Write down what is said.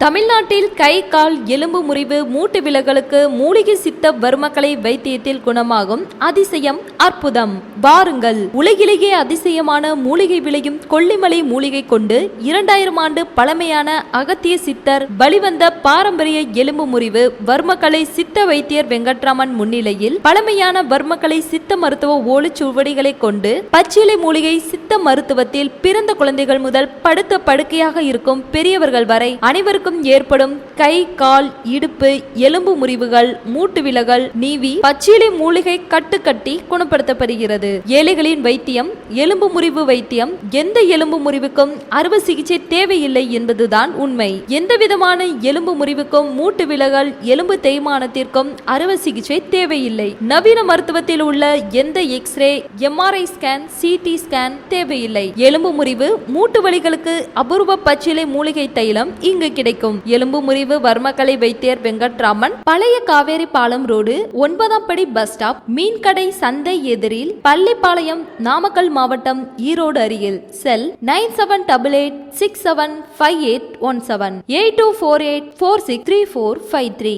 தமிழ்நாட்டில் கை கால் எலும்பு முறிவு மூட்டு விலகலுக்கு மூலிகை சித்த வர்மக்கலை வைத்தியத்தில் குணமாகும் அதிசயம் அற்புதம். வாருங்கள். உலகிலேயே அதிசயமான மூலிகை விளையும் கொல்லிமலை மூலிகை கொண்டு இரண்டாயிரம் ஆண்டு பழமையான அகத்திய சித்தர் வழிவந்த பாரம்பரிய எலும்பு முறிவு வர்மக்கலை சித்த வைத்தியர் வெங்கட்ராமன் முன்னிலையில் பழமையான வர்மக்கலை சித்த மருத்துவ ஓலைச்சுவடிகளை கொண்டு பச்சிலை மூலிகை சித்த மருத்துவத்தில் பிறந்த குழந்தைகள் முதல் படுத்த படுக்கையாக இருக்கும் பெரியவர்கள் வரை அனைவருக்கும் ஏற்படும் கை கால் இடுப்பு எலும்பு முறிவுகள் மூட்டு விலகல் நீவி பச்சிலை மூலிகை கட்டுக்கட்டி குணப்படுத்தப்படுகிறது. ஏழைகளின் வைத்தியம் எலும்பு முறிவு வைத்தியம் எந்த எலும்பு முறிவுக்கும் அறுவை சிகிச்சை தேவையில்லை என்பதுதான் உண்மை. எந்த விதமான எலும்பு முறிவுக்கும் மூட்டு விலகல் எலும்பு தேய்மானத்திற்கும் அறுவை சிகிச்சை தேவையில்லை. நவீன மருத்துவத்தில் உள்ள எந்த X-ray MRI scan CT scan தேவையில்லை. எலும்பு முறிவு மூட்டு வலிகளுக்கு அபூர்வ பச்சிலை மூலிகை தைலம் இங்கு கிடைக்கும். எலும்பு முறிவு வர்மக்கலை வைத்தியர் வெங்கட்ராமன் பழைய காவேரி பாலம் ரோடு ஒன்பதாம் படி பஸ் ஸ்டாப் மீன்கடை சந்தை எதிரில் பள்ளிப்பாளையம் நாமக்கல் மாவட்டம் ஈரோடு அருகில். Cell nine seven double eight six seven five eight one seven. Eight two four eight four six three four five three.